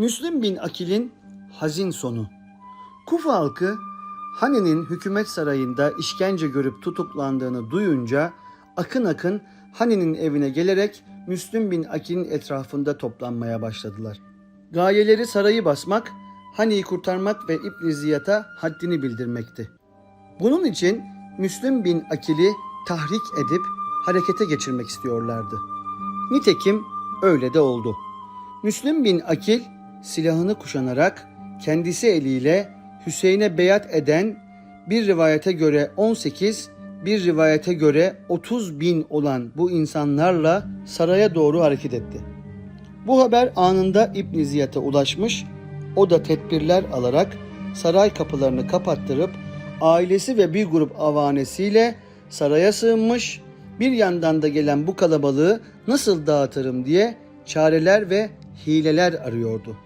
Müslim bin Akil'in hazin sonu. Kufa halkı Hani'nin hükümet sarayında işkence görüp tutuklandığını duyunca akın akın Hani'nin evine gelerek Müslüm bin Akil'in etrafında toplanmaya başladılar. Gayeleri sarayı basmak, Hani'yi kurtarmak ve İbn Ziyad'a haddini bildirmekti. Bunun için Müslüm bin Akil'i tahrik edip harekete geçirmek istiyorlardı. Nitekim öyle de oldu. Müslüm bin Akil silahını kuşanarak kendisi eliyle Hüseyin'e beyat eden bir rivayete göre 18, bir rivayete göre 30 bin olan bu insanlarla saraya doğru hareket etti. Bu haber anında İbn Ziyad'a ulaşmış, o da tedbirler alarak saray kapılarını kapattırıp ailesi ve bir grup avanesiyle saraya sığınmış, bir yandan da gelen bu kalabalığı nasıl dağıtırım diye çareler ve hileler arıyordu.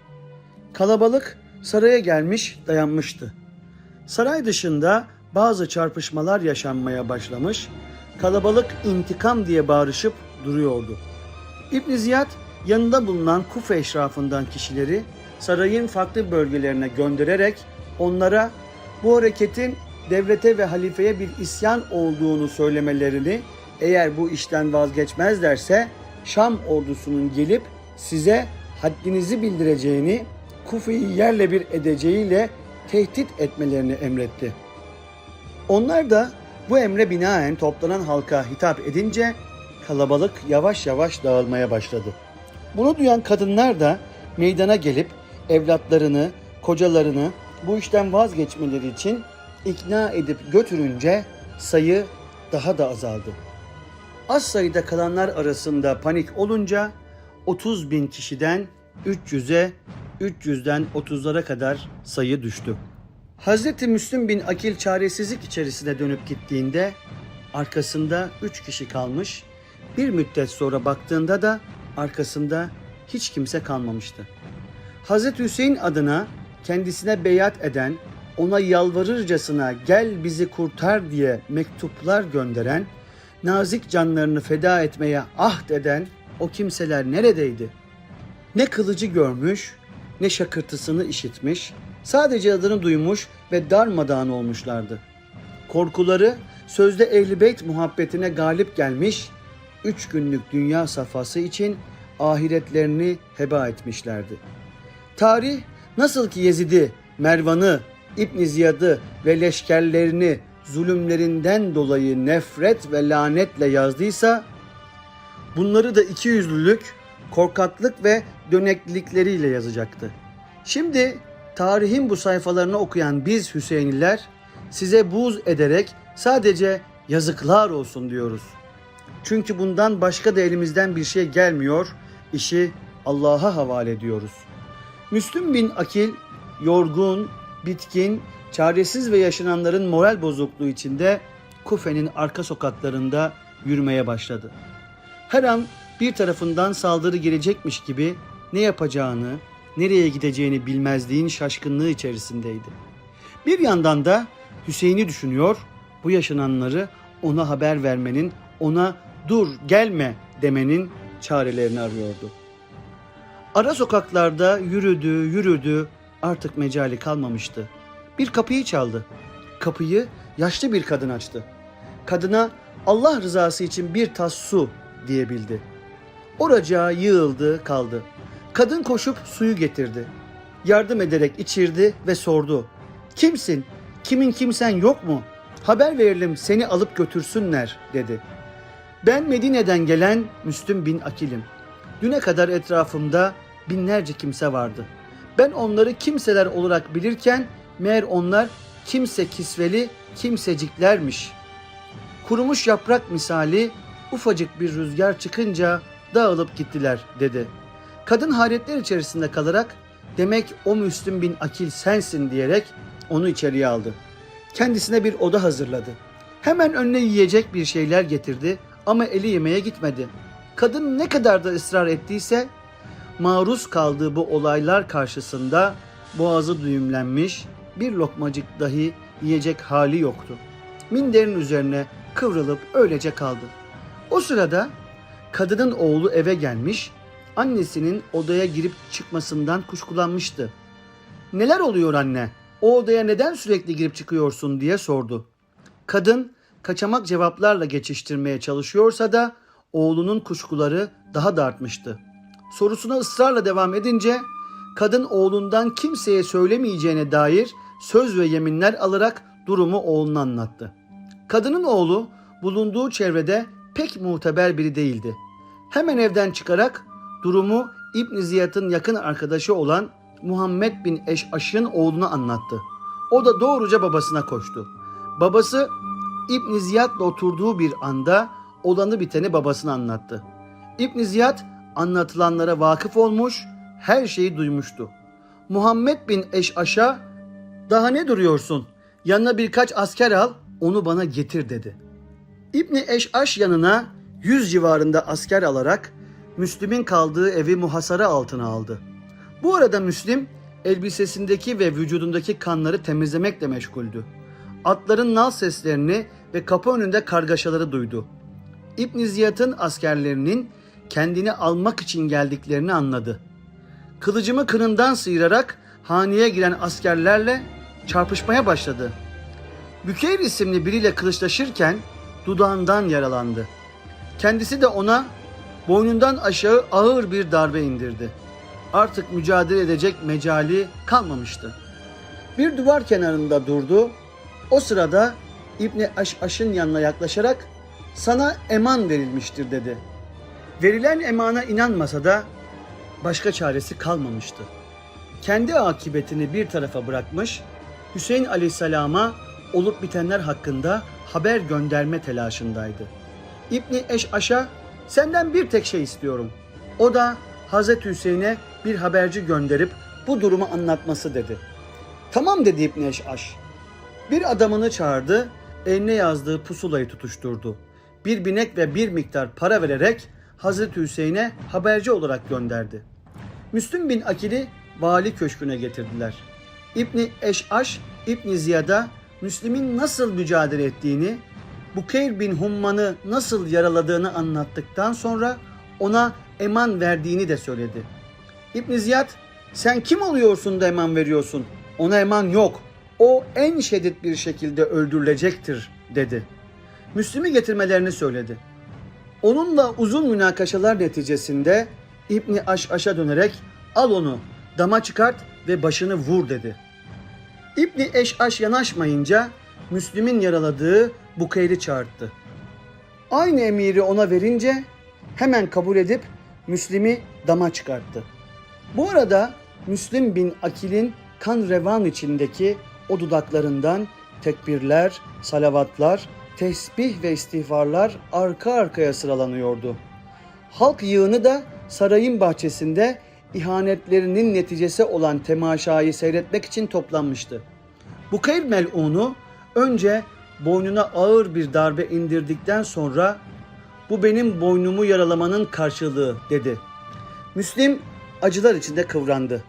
Kalabalık saraya gelmiş dayanmıştı. Saray dışında bazı çarpışmalar yaşanmaya başlamış, kalabalık intikam diye bağırışıp duruyordu. İbn Ziyad yanında bulunan Kufa eşrafından kişileri sarayın farklı bölgelerine göndererek onlara bu hareketin devlete ve halifeye bir isyan olduğunu söylemelerini eğer bu işten vazgeçmezlerse Şam ordusunun gelip size haddinizi bildireceğini, Kufa'yı yerle bir edeceğiyle tehdit etmelerini emretti. Onlar da bu emre binaen toplanan halka hitap edince kalabalık yavaş yavaş dağılmaya başladı. Bunu duyan kadınlar da meydana gelip evlatlarını, kocalarını bu işten vazgeçmeleri için ikna edip götürünce sayı daha da azaldı. Az sayıda kalanlar arasında panik olunca 30 bin kişiden 300'e, 300'den 30'lara kadar sayı düştü. Hazreti Müslüm bin Akil çaresizlik içerisine dönüp gittiğinde arkasında 3 kişi kalmış, bir müddet sonra baktığında da arkasında hiç kimse kalmamıştı. Hazreti Hüseyin adına kendisine beyat eden, ona yalvarırcasına gel bizi kurtar diye mektuplar gönderen, nazik canlarını feda etmeye ahd eden o kimseler neredeydi? Ne kılıcı görmüş, ne şakırtısını işitmiş, sadece adını duymuş ve darmadağın olmuşlardı. Korkuları sözde Ehl-i Beyt muhabbetine galip gelmiş, üç günlük dünya safhası için ahiretlerini heba etmişlerdi. Tarih nasıl ki Yezid'i, Mervan'ı, İbn Ziyad'ı ve leşkerlerini zulümlerinden dolayı nefret ve lanetle yazdıysa bunları da ikiyüzlülük, korkaklık ve döneklilikleriyle yazacaktı. Şimdi tarihin bu sayfalarını okuyan biz Hüseyinliler size buğz ederek sadece yazıklar olsun diyoruz. Çünkü bundan başka da elimizden bir şey gelmiyor, işi Allah'a havale ediyoruz. Müslüm bin Akil yorgun, bitkin, çaresiz ve yaşananların moral bozukluğu içinde Kufe'nin arka sokaklarında yürümeye başladı. Her an bir tarafından saldırı gelecekmiş gibi ne yapacağını, nereye gideceğini bilmezliğin şaşkınlığı içerisindeydi. Bir yandan da Hüseyin'i düşünüyor, bu yaşananları ona haber vermenin, ona dur gelme demenin çarelerini arıyordu. Ara sokaklarda yürüdü, yürüdü, artık mecali kalmamıştı. Bir kapıyı çaldı. Kapıyı yaşlı bir kadın açtı. Kadına Allah rızası için bir tas su diyebildi. Oracağa yığıldı, kaldı. Kadın koşup suyu getirdi. Yardım ederek içirdi ve sordu. Kimsin? Kimin kimsen yok mu? Haber verelim seni alıp götürsünler dedi. Ben Medine'den gelen Müslüm bin Akil'im. Düne kadar etrafımda binlerce kimse vardı. Ben onları kimseler olarak bilirken meğer onlar kimse kisveli kimseciklermiş. Kurumuş yaprak misali ufacık bir rüzgar çıkınca dağılıp gittiler dedi. Kadın hayretler içerisinde kalarak demek o Müslüm bin Akil sensin diyerek onu içeriye aldı. Kendisine bir oda hazırladı. Hemen önüne yiyecek bir şeyler getirdi ama eli yemeğe gitmedi. Kadın ne kadar da ısrar ettiyse maruz kaldığı bu olaylar karşısında boğazı düğümlenmiş, bir lokmacık dahi yiyecek hali yoktu. Minderin üzerine kıvrılıp öylece kaldı. O sırada kadının oğlu eve gelmiş, annesinin odaya girip çıkmasından kuşkulanmıştı. Neler oluyor anne? O odaya neden sürekli girip çıkıyorsun diye sordu. Kadın kaçamak cevaplarla geçiştirmeye çalışıyorsa da oğlunun kuşkuları daha da artmıştı. Sorusuna ısrarla devam edince kadın oğlundan kimseye söylemeyeceğine dair söz ve yeminler alarak durumu oğluna anlattı. Kadının oğlu bulunduğu çevrede pek muteber biri değildi. Hemen evden çıkarak durumu İbn Ziyad'ın yakın arkadaşı olan Muhammed bin Eş'aş'ın oğluna anlattı. O da doğruca babasına koştu. Babası İbn Ziyad'la oturduğu bir anda olanı biteni babasına anlattı. İbn Ziyad anlatılanlara vakıf olmuş, her şeyi duymuştu. Muhammed bin Eş'aş'a daha ne duruyorsun? Yanına birkaç asker al, onu bana getir dedi. İbni Eş'aş yanına 100 civarında asker alarak Müslim'in kaldığı evi muhasara altına aldı. Bu arada Müslim elbisesindeki ve vücudundaki kanları temizlemekle meşguldü. Atların nal seslerini ve kapı önünde kargaşaları duydu. İbn Ziyad'ın askerlerinin kendini almak için geldiklerini anladı. Kılıcımı kınından sıyırarak haneye giren askerlerle çarpışmaya başladı. Bükeyr isimli biriyle kılıçlaşırken dudağından yaralandı. Kendisi de ona boynundan aşağı ağır bir darbe indirdi. Artık mücadele edecek mecali kalmamıştı. Bir duvar kenarında durdu. O sırada İbni Aş'aş'ın yanına yaklaşarak sana eman verilmiştir dedi. Verilen emana inanmasa da başka çaresi kalmamıştı. Kendi akıbetini bir tarafa bırakmış, Hüseyin Aleyhisselam'a olup bitenler hakkında haber gönderme telaşındaydı. İbni Eş'aş'a senden bir tek şey istiyorum. O da Hazreti Hüseyin'e bir haberci gönderip bu durumu anlatması dedi. Tamam dedi İbni Eş'aş. Bir adamını çağırdı, eline yazdığı pusulayı tutuşturdu. Bir binek ve bir miktar para vererek Hazreti Hüseyin'e haberci olarak gönderdi. Müslüm bin Akil'i vali köşküne getirdiler. İbni Eş'aş, İbni Ziyad'a Müslim'in nasıl mücadele ettiğini, Bukeyr bin Humman'ı nasıl yaraladığını anlattıktan sonra ona eman verdiğini de söyledi. İbn Ziyad sen kim oluyorsun da eman veriyorsun? Ona eman yok. O en şiddet bir şekilde öldürülecektir dedi. Müslim'i getirmelerini söyledi. Onunla uzun münakaşalar neticesinde İbni Aş'aş'a dönerek al onu dama çıkart ve başını vur dedi. İbni Eş'aş yanaşmayınca Müslim'in yaraladığı Bukeyr'i çağırttı. Aynı emiri ona verince hemen kabul edip Müslim'i dama çıkarttı. Bu arada Müslim bin Akil'in kan revan içindeki o dudaklarından tekbirler, salavatlar, tesbih ve istiğfarlar arka arkaya sıralanıyordu. Halk yığını da sarayın bahçesinde ihanetlerinin neticesi olan temaşayı seyretmek için toplanmıştı. Bukayr mel'unu önce boynuna ağır bir darbe indirdikten sonra bu benim boynumu yaralamanın karşılığı dedi. Müslim acılar içinde kıvrandı.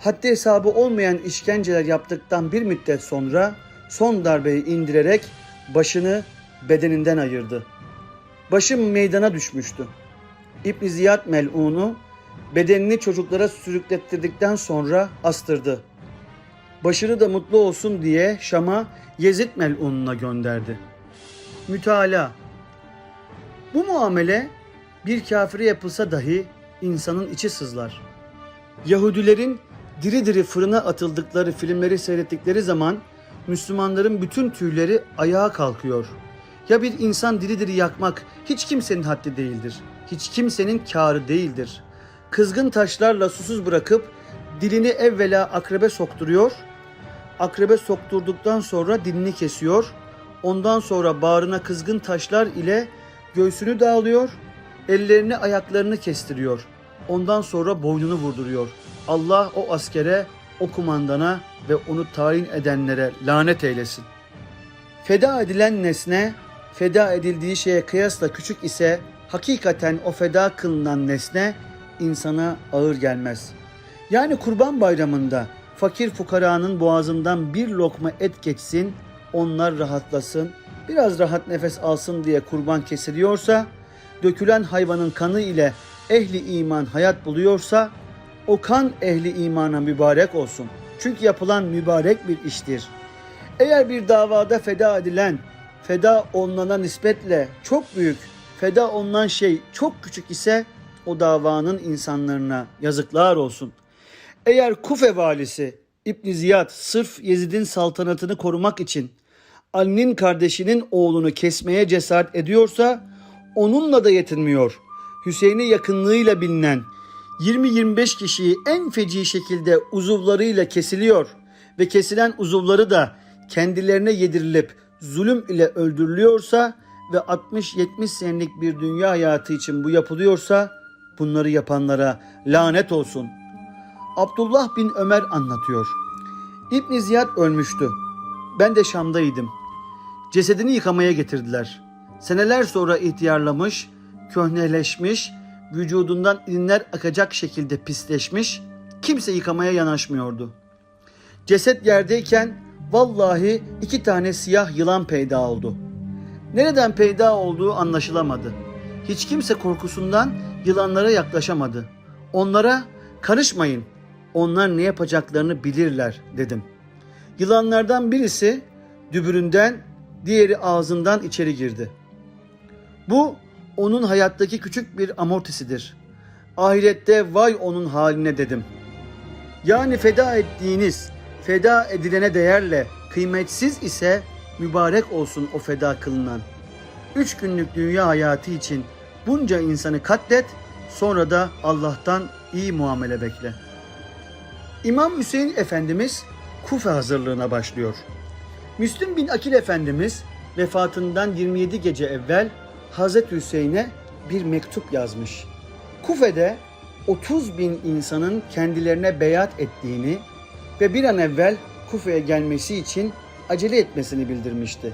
Haddi hesabı olmayan işkenceler yaptıktan bir müddet sonra son darbeyi indirerek başını bedeninden ayırdı. Başım meydana düşmüştü. İbn Ziyad mel'unu bedenini çocuklara sürüklettirdikten sonra astırdı. Başını da mutlu olsun diye Şam'a Yezid mel'ununa gönderdi. Mütala Bu muamele bir kafire yapılsa dahi insanın içi sızlar. Yahudilerin diri diri fırına atıldıkları filmleri seyrettikleri zaman Müslümanların bütün tüyleri ayağa kalkıyor. Ya bir insan diri diri yakmak hiç kimsenin haddi değildir. Hiç kimsenin kârı değildir. Kızgın taşlarla susuz bırakıp dilini evvela akrebe sokturuyor. Akrebe sokturduktan sonra dilini kesiyor. Ondan sonra bağrına kızgın taşlar ile göğsünü dağılıyor. Ellerini ayaklarını kestiriyor. Ondan sonra boynunu vurduruyor. Allah o askere, o kumandana ve onu tayin edenlere lanet eylesin. Feda edilen nesne, feda edildiği şeye kıyasla küçük ise hakikaten o feda kılınan nesne insana ağır gelmez. Yani kurban bayramında fakir fukaranın boğazından bir lokma et geçsin, onlar rahatlasın, biraz rahat nefes alsın diye kurban kesiliyorsa, dökülen hayvanın kanı ile ehli iman hayat buluyorsa o kan ehli imana mübarek olsun. Çünkü yapılan mübarek bir iştir. Eğer bir davada feda edilen, feda olunana nispetle çok büyük, feda olunan şey çok küçük ise o davanın insanlarına yazıklar olsun. Eğer Kufe valisi İbn Ziyad sırf Yezid'in saltanatını korumak için Ali'nin kardeşinin oğlunu kesmeye cesaret ediyorsa onunla da yetinmiyor. Hüseyin'e yakınlığıyla bilinen 20-25 kişiyi en feci şekilde uzuvlarıyla kesiliyor ve kesilen uzuvları da kendilerine yedirilip zulüm ile öldürülüyorsa ve 60-70 senelik bir dünya hayatı için bu yapılıyorsa bunları yapanlara lanet olsun. Abdullah bin Ömer anlatıyor. İbn Ziyad ölmüştü. Ben de Şam'daydım. Cesedini yıkamaya getirdiler. Seneler sonra ihtiyarlamış, köhneleşmiş, vücudundan inler akacak şekilde pisleşmiş, kimse yıkamaya yanaşmıyordu. Ceset yerdeyken vallahi iki tane siyah yılan peyda oldu. Nereden peyda olduğu anlaşılamadı. Hiç kimse korkusundan yılanlara yaklaşamadı. Onlara karışmayın, onlar ne yapacaklarını bilirler dedim. Yılanlardan birisi dübüründen, diğeri ağzından içeri girdi. Bu onun hayattaki küçük bir amortisidir. Ahirette vay onun haline dedim. Yani feda ettiğiniz, feda edilene değerle kıymetsiz ise mübarek olsun o feda kılınan. Üç günlük dünya hayatı için bunca insanı katlet, sonra da Allah'tan iyi muamele bekle. İmam Hüseyin Efendimiz Kufe hazırlığına başlıyor. Müslüm bin Akil Efendimiz vefatından 27 gece evvel Hazreti Hüseyin'e bir mektup yazmış. Kufe'de 30 bin insanın kendilerine beyat ettiğini ve bir an evvel Kufe'ye gelmesi için acele etmesini bildirmişti.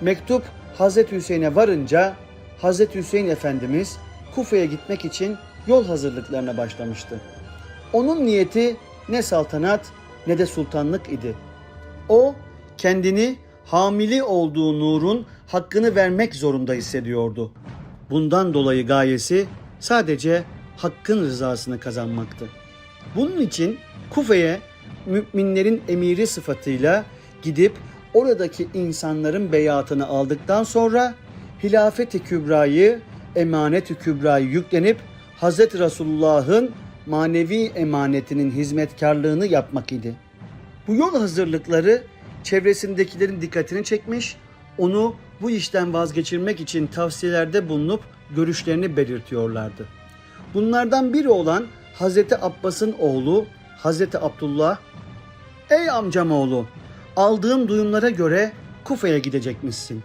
Mektup Hazreti Hüseyin'e varınca Hazreti Hüseyin Efendimiz Kufe'ye gitmek için yol hazırlıklarına başlamıştı. Onun niyeti ne saltanat ne de sultanlık idi. O kendini hamili olduğu nurun hakkını vermek zorunda hissediyordu. Bundan dolayı gayesi sadece hakkın rızasını kazanmaktı. Bunun için Kufe'ye müminlerin emiri sıfatıyla gidip oradaki insanların beyatını aldıktan sonra hilafeti kübrayı, emanet-i kübrayı yüklenip Hz. Resulullah'ın manevi emanetinin hizmetkarlığını yapmak idi. Bu yol hazırlıkları çevresindekilerin dikkatini çekmiş, onu bu işten vazgeçirmek için tavsiyelerde bulunup görüşlerini belirtiyorlardı. Bunlardan biri olan Hazreti Abbas'ın oğlu Hazreti Abdullah, "Ey amcam oğlu, aldığım duyumlara göre Kufa'ya gidecekmişsin.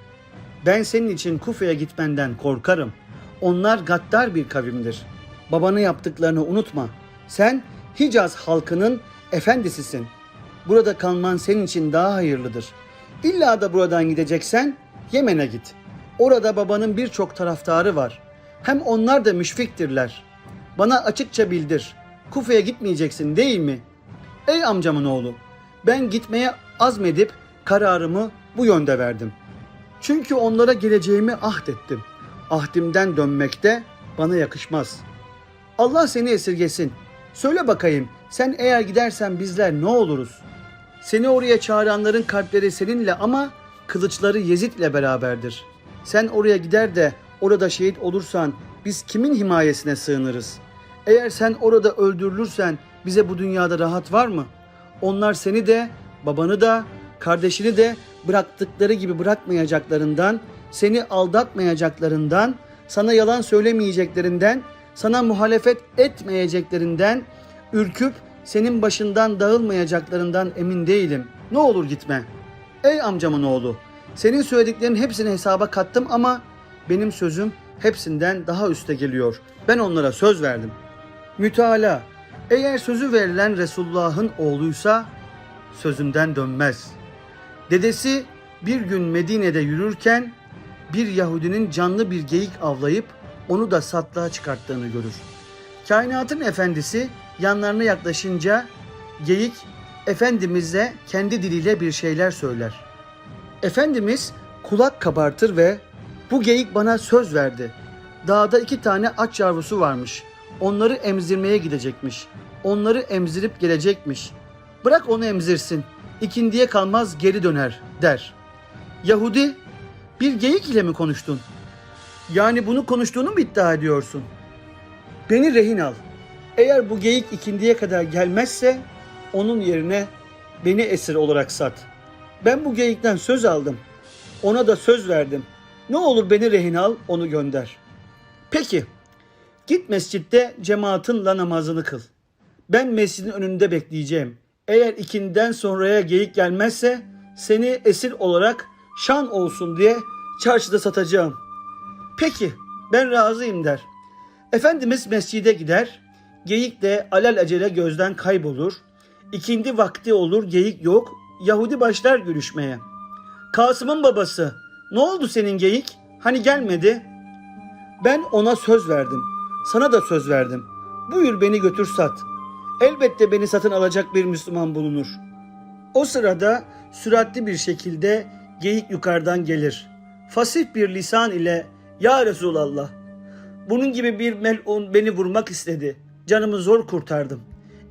Ben senin için Kufa'ya gitmenden korkarım. Onlar gaddar bir kavimdir. Babanı yaptıklarını unutma. Sen Hicaz halkının efendisisin. Burada kalman senin için daha hayırlıdır. İlla da buradan gideceksen Yemen'e git. Orada babanın birçok taraftarı var. Hem onlar da müşfiktirler. Bana açıkça bildir. Kufa'ya gitmeyeceksin değil mi? Ey amcamın oğlu, ben gitmeye azmedip kararımı bu yönde verdim. Çünkü onlara geleceğimi ahdettim. Ahdimden dönmekte bana yakışmaz. Allah seni esirgesin. Söyle bakayım sen eğer gidersen bizler ne oluruz? Seni oraya çağıranların kalpleri seninle ama kılıçları Yezid'le beraberdir. Sen oraya gider de orada şehit olursan biz kimin himayesine sığınırız? Eğer sen orada öldürülürsen bize bu dünyada rahat var mı? Onlar seni de, babanı da, kardeşini de bıraktıkları gibi bırakmayacaklarından, seni aldatmayacaklarından, sana yalan söylemeyeceklerinden, sana muhalefet etmeyeceklerinden, ürküp senin başından dağılmayacaklarından emin değilim. Ne olur gitme. Ey amcamın oğlu, senin söylediklerin hepsini hesaba kattım ama benim sözüm hepsinden daha üste geliyor. Ben onlara söz verdim. Müteala, eğer sözü verilen Resulullah'ın oğluysa sözünden dönmez. Dedesi bir gün Medine'de yürürken bir Yahudinin canlı bir geyik avlayıp onu da satlığa çıkarttığını görür. Kainatın efendisi yanlarına yaklaşınca geyik Efendimiz'e kendi diliyle bir şeyler söyler. Efendimiz kulak kabartır ve bu geyik bana söz verdi. Dağda iki tane aç yavrusu varmış. onları emzirmeye gidecekmiş. Onları emzirip gelecekmiş. Bırak onu emzirsin. İkindiye kalmaz geri döner der. Yahudi bir geyik ile mi konuştun? Yani bunu konuştuğunu mu iddia ediyorsun? Beni rehin al. Eğer bu geyik ikindiye kadar gelmezse onun yerine beni esir olarak sat. Ben bu geyikten söz aldım. Ona da söz verdim. Ne olur beni rehin al, onu gönder. Peki. Git mescitte cemaatinle namazını kıl. Ben mescidin önünde bekleyeceğim. Eğer ikinden sonraya geyik gelmezse seni esir olarak şan olsun diye çarşıda satacağım. Peki ben razıyım der. Efendimiz mescide gider. Geyik de alel acele gözden kaybolur. İkindi vakti olur geyik yok. Yahudi başlar görüşmeye. Kasım'ın babası ne oldu senin geyik? Hani gelmedi? Ben ona söz verdim. Sana da söz verdim. Buyur beni götür sat. Elbette beni satın alacak bir Müslüman bulunur. O sırada süratli bir şekilde geyik yukarıdan gelir. Fasih bir lisan ile Ya Resulallah bunun gibi bir melun beni vurmak istedi. Canımı zor kurtardım.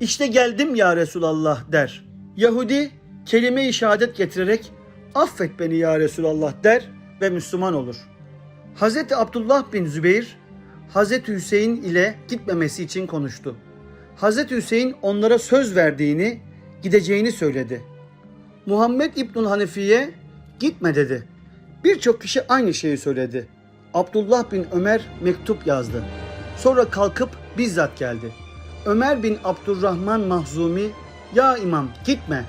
İşte geldim ya Resulallah der. Yahudi kelime-i şehadet getirerek affet beni ya Resulallah der ve Müslüman olur. Hazreti Abdullah bin Zübeyir Hazreti Hüseyin ile gitmemesi için konuştu. Hazreti Hüseyin onlara söz verdiğini, gideceğini söyledi. Muhammed İbnül Hanefi'ye gitme dedi. Birçok kişi aynı şeyi söyledi. Abdullah bin Ömer mektup yazdı. Sonra kalkıp bizzat geldi. Ömer bin Abdurrahman Mahzumi, ya imam gitme.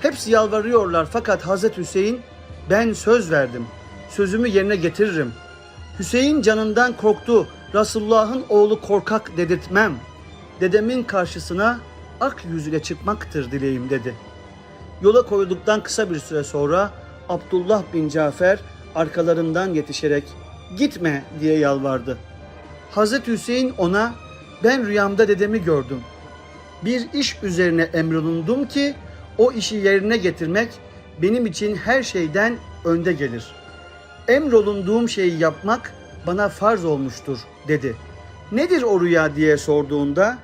Hepsi yalvarıyorlar fakat Hazreti Hüseyin, ben söz verdim. Sözümü yerine getiririm. Hüseyin canından korktu. Resulullah'ın oğlu korkak dedirtmem. Dedemin karşısına ak yüzüyle çıkmaktır dileğim dedi. Yola koyulduktan kısa bir süre sonra Abdullah bin Cafer arkalarından yetişerek gitme diye yalvardı. Hazreti Hüseyin ona ben rüyamda dedemi gördüm. Bir iş üzerine emrolundum ki o işi yerine getirmek benim için her şeyden önde gelir. Emrolunduğum şeyi yapmak bana farz olmuştur dedi. Nedir o rüya diye sorduğunda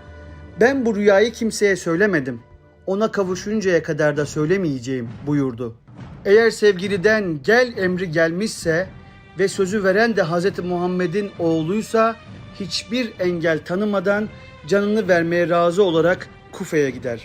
ben bu rüyayı kimseye söylemedim. Ona kavuşuncaya kadar da söylemeyeceğim buyurdu. Eğer sevgiliden gel emri gelmişse ve sözü veren de Hz. Muhammed'in oğluysa hiçbir engel tanımadan canını vermeye razı olarak Kufe'ye gider.